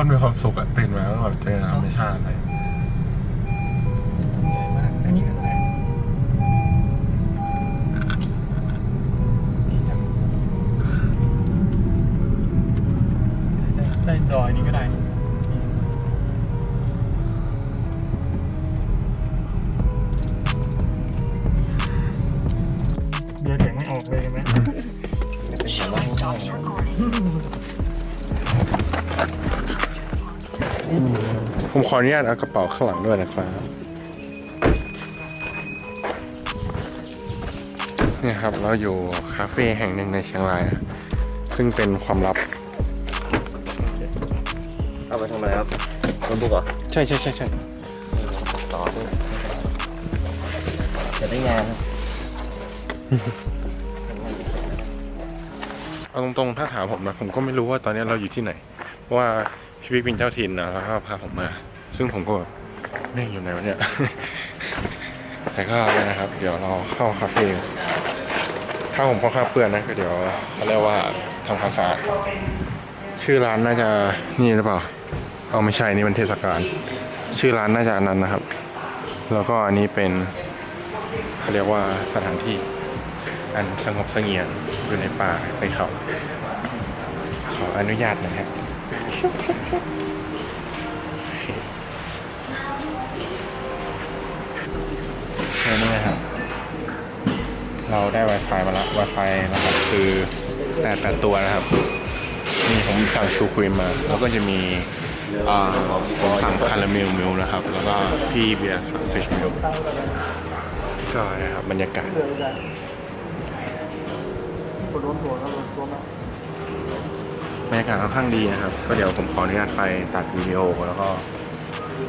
คนมีความสุขอะตื่นมาก็แบบเจอธรรมชาติอะไรใหญ่มากอันนี้ครั้งแรกดีจังได้ได้ดอยนี้ก็ได้นี่ ผมขออนุญาตเอากระเป๋าข้างหลังด้วยนะครับเนี่ยครับเราอยู่คาเฟ่แห่งหนึ่งในเชียงรายนะซึ่งเป็นความลับ เอาไปทำอะไรครับโน้ตบุ๊กเหรอใช่ใช่ใช่ใช่ต่อด้วยจะได้งานเอาตรงๆ ถ้าถามผมนะ ผมก็ไม่รู้ว่าตอนนี้เราอยู่ที่ไหน เพราะว่าพี่บิ๊กเป็นเจ้าถิ่นนะแล้วก็พาผมมา ซึ่งผมก็แบบแม่งอยู่ไหนวะเนี่ย แต่ก็นะครับ เดี๋ยวเราเข้าคาเฟ่ถ้าผมค่อนข้างเปื้อนนะก็เดี๋ยวเขาเรียกว่าทำความสะอาดชื่อร้านน่าจะนี่หรือเปล่า เอาไม่ใช่นี่มันเทศกาล ชื่อร้านน่าจะอันนั้นนะครับ แล้วก็อันนี้เป็นเขาเรียกว่าสถานที่อันสงบเสงี่ยมอยู่ในป่าในเขา ขออนุญาตนะครับ แค่นี้นะครับ เราได้ Wi-Fi มาล้ว Wi-Fi นะครับคือแต่แต่ตัวนะครับนี่ผมสั่งชูครีมมา แล้วก็จะมีผมสั่งคาราเมลมิลนะครับ แล้วก็พี่เบียร์สั่งฟิชมิลก็นะครับบรรยากาศคนร้อนตัวแล้วร้อนตัวมากบรรยากาศค่อนข้างดีนะครับ ก็เดี๋ยวผมขออนุญาตไปตัดวิดีโอแล้วก็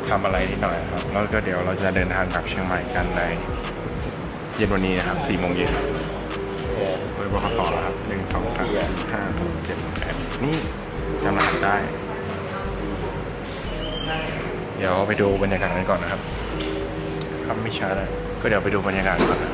ทำอะไรนิดหน่อยครับ แล้วก็เดี๋ยวเราจะเดินทางกลับเชียงใหม่กันในเย็นวันนี้นะครับ4โมงเย็นโดยบขสแล้วครับหนึ่งสองสามสี่ห้าหกเจ็ดแปดนี่จำรหัสได้ เดี๋ยวไปดูบรรยากาศกันก่อนนะครับครับไม่ช้าเลยก็เดี๋ยวไปดูบรรยากาศก่อนนะ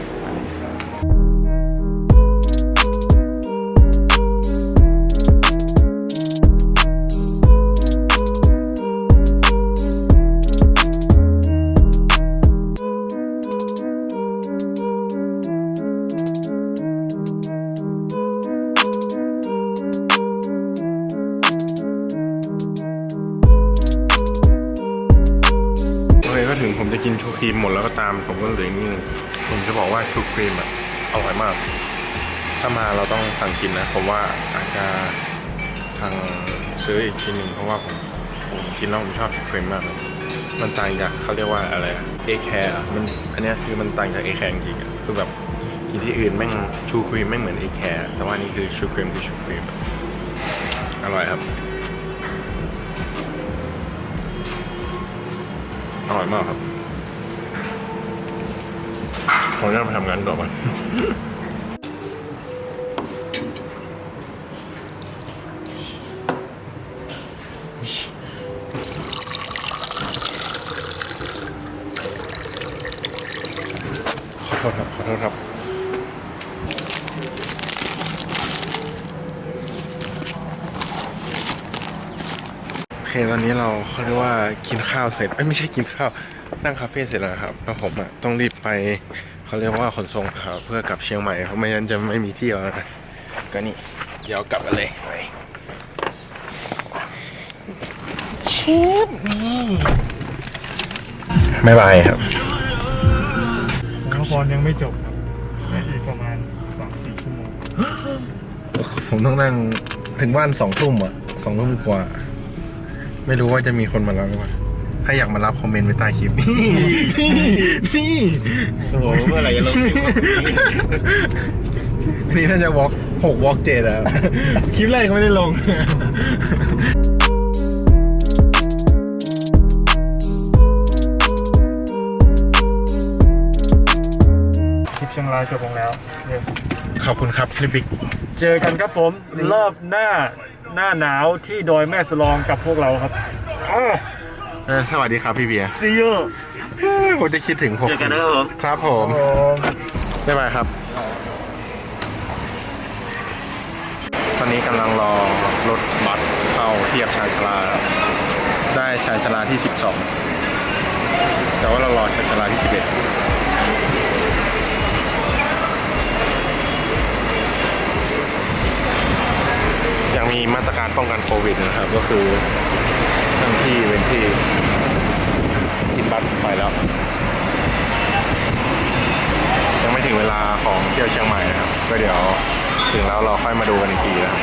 ถึงผมจะกินชูครีมหมดแล้วก็ตามผมก็เหลือนี่ผมจะบอกว่าชูครีมอะอร่อยมาก ถ้ามาเราต้องสั่งกินนะ ผมว่าอาจจะสั่งซื้ออีกทีหนึ่งเพราะว่าผมผมกินแล้วผมชอบชูครีมมากเลยมันต่างจากเขาเรียกว่าอะไรเอแคร์มันอันนี้คือมันต่างจากเอแคร์จริงๆอะคือแบบกินที่อื่นแม่งชูครีมแม่งเหมือนเอแคร์แต่ว่านี่คือชูครีมคือชูครีมอร่อยครับ อร่อยมากครับขออนุญาตไปทำงานต่อไปขอโทษครับ ขอโทษครับ โอเคตอนนี้เราเขาเรียกว่ากินข้าวเสร็จเอ้ยไม่ใช่กินข้าวนั่งคาเฟ่เสร็จแล้วครับแล้วผมอะต้องรีบไปเขาเรียกว่าขนส่งครับเพื่อกลับเชียงใหม่เพราะไม่งั้นจะไม่มีเที่ยวแล้วนะก็นี่เดี๋ยวกลับกันเลยไปเชฟนี่ไม่บายครับละครยังไม่จบครับในอีกประมาณสามสี่ชั่วโมงผมต้องนั่งถึงบ้านสองทุ่มอะสองทุ่มกว่า ไม่รู้ว่าจะมีคนมารับหรือเปล่าถ้าอยากมารับคอมเมนต์ไว้ใต้คลิปนี่นี่นี่โอ้โหเมื่อไหร่จะลงคลิปวะอันนี้น่าจะวอล์กหกวอล์กเจ็ดอะคลิปแรกก็ไม่ได้ลงคลิปเชียงรายจบลงแล้ว Yes ขอบคุณครับลิปิกเจอกันครับผมรอบหน้าหน้าหนาวที่ดอยแม่สลองกับพวกเราครับอ้าเออสวัสดีครับพี่เบียร์ซีโอผมจะคิดถึงผม เจอกันนะครับผม ครับผมโอ้บ๊ายบายครับตอนอนนี้กำลังรอรถบัสเข้าเทียบชายชาลาครับได้ชายชาลาที่ 12 แต่ว่าเรารอชายชาลาที่ 11 มีมาตรการป้องกันโควิดนะครับ ก็คือทั้งที่เว้นที่กินบัตรไปแล้ว ยังไม่ถึงเวลาของเที่ยวเชียงใหม่นะครับ ก็เดี๋ยวถึงแล้วเราค่อยมาดูกันอีกทีนะครับ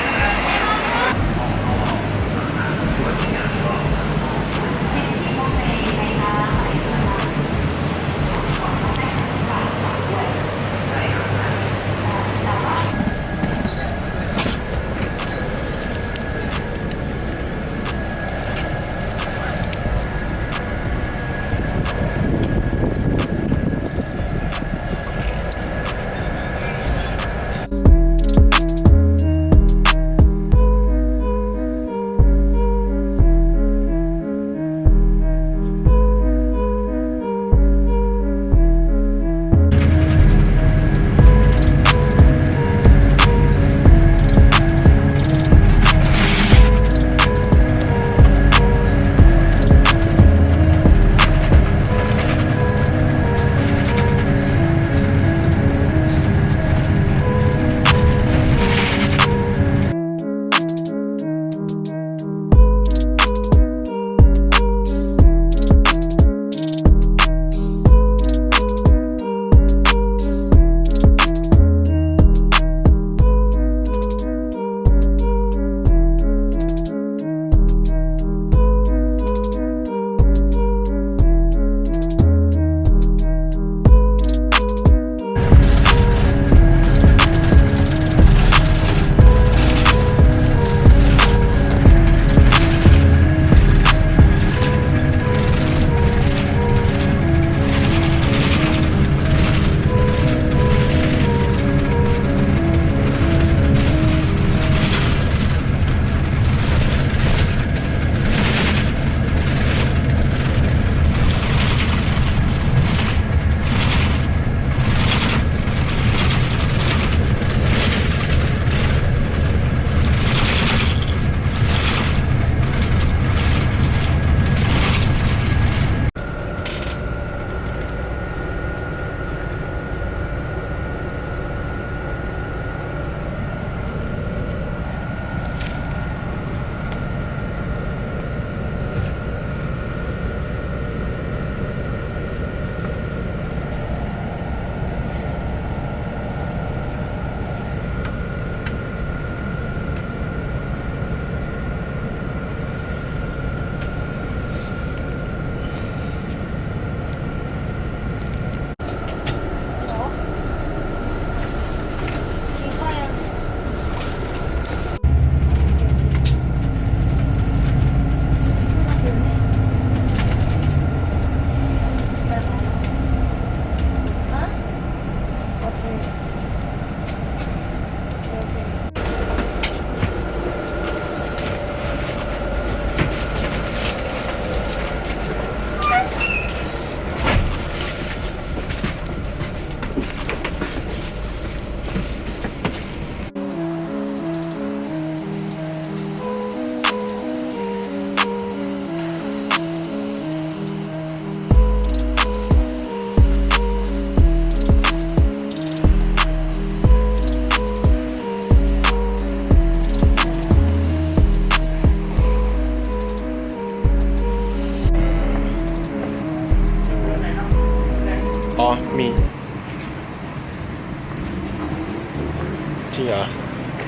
จริงเหรอ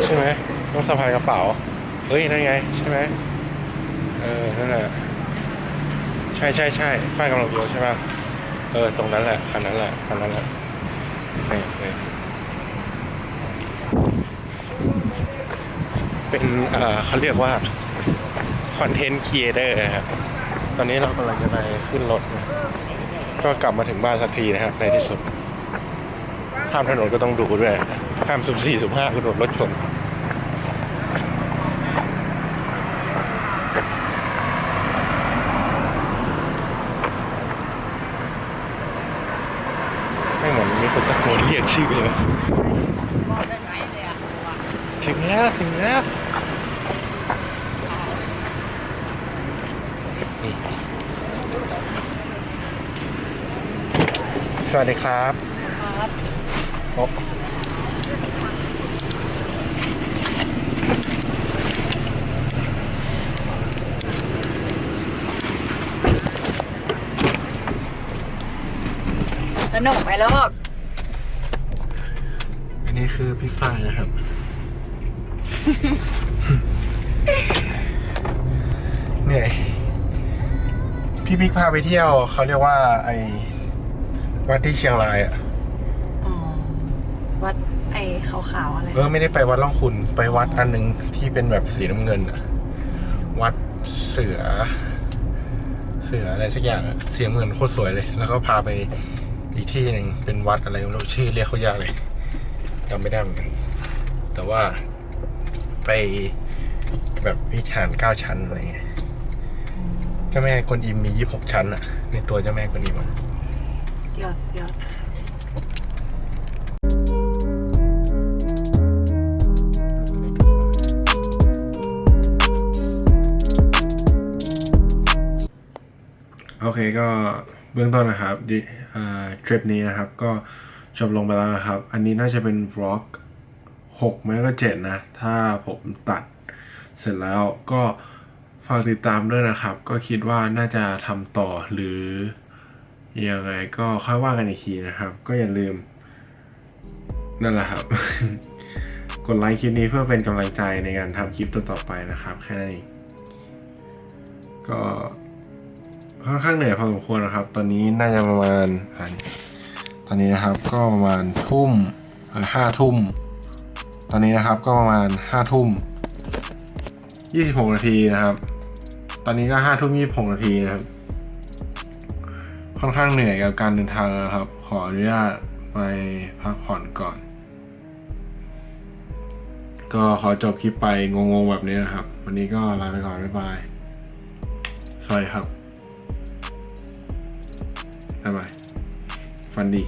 ใช่ไหมต้องสะพายกระเป๋า เฮ้ย นั่นไง ใช่ไหมเออ นั่นแหละ ใช่ใช่ใช่ป้ายกำลังเดียวใช่ป่ะ เออ ตรงนั้นแหละ คันนั้นแหละ คันนั้นแหละนี่นี่เป็นเอ่อเขาเรียกว่าคอนเทนต์ครีเอเตอร์ครับตอนนี้เรากำลังจะไปขึ้นรถนะก็กลับมาถึงบ้านสักทีนะครับในที่สุดข้ามถนนก็ต้องดูด้วย ข้ามสุ่มสี่สุ่มห้าก็โดนรถชนไม่เหมือนมีคนตะโกนเรียกชื่อเลยถึงแล้ว ถึงแล้วนี่สวัสดีครับครบ สนุกไหมลูกอันนี้คือพี่ฝ้ายนะครับ เหนื่อย พี่บิ๊กพาไปเที่ยวเขาเรียกว่า ไอ้วัดที่เชียงรายอะอ๋อวัดไอ้ขาวๆอะไรเออไม่ได้ไปวัดล่องขุนไปวัดอันหนึ่งที่เป็นแบบสีน้ำเงินอะวัดเสือ เสืออะไรสักอย่างอะสีน้ำเงินโคตรสวยเลย แล้วก็พาไป อีกที่หนึ่งเป็นวัดอะไรไม่รู้ชื่อเรียกเขายากเลยจำไม่ได้เหมือนกันแต่ว่าไปแบบวิหารเก้าชั้นอะไรเงี้ยเจ้าแม่กวนอิมมียี่หกชั้นอะในตัวเจ้าแม่กวนอิมอะสุดยอดสุดยอดโอเคก็เบื้องต้นนะครับดิเอ่อ ทริปนี้นะครับ ก็จบลงไปแล้วนะครับ อันนี้น่าจะเป็นวล็อกหกไม่ก็เจ็ดนะ ถ้าผมตัดเสร็จแล้วก็ฝากติดตามด้วยนะครับ ก็คิดว่าน่าจะทำต่อหรือยังไงก็ค่อยว่ากันอีกทีนะครับ ก็อย่าลืม นั่นแหละครับ กดไลค์คลิปนี้เพื่อเป็นกำลังใจในการทำคลิปต่อๆไปนะครับ แค่นั้นเองก็ ค่อนข้างเหนื่อยพอสมควรนะครับ ตอนนี้น่าจะประมาณ ตอนนี้นะครับก็ประมาณทุ่มเออห้าทุ่ม ตอนนี้นะครับก็ประมาณห้าทุ่มยี่สิบหกนาทีนะครับ ตอนนี้ก็ห้าทุ่มยี่สิบหกนาทีนะครับ ค่อนข้างเหนื่อยกับการเดินทางนะครับ ขออนุญาตไปพักผ่อนก่อน ก็ขอจบคลิปไปงงๆแบบนี้นะครับ วันนี้ก็ลาไปก่อนบ๊ายบายสวัสดีครับ บ๊ายบาย ฟันดี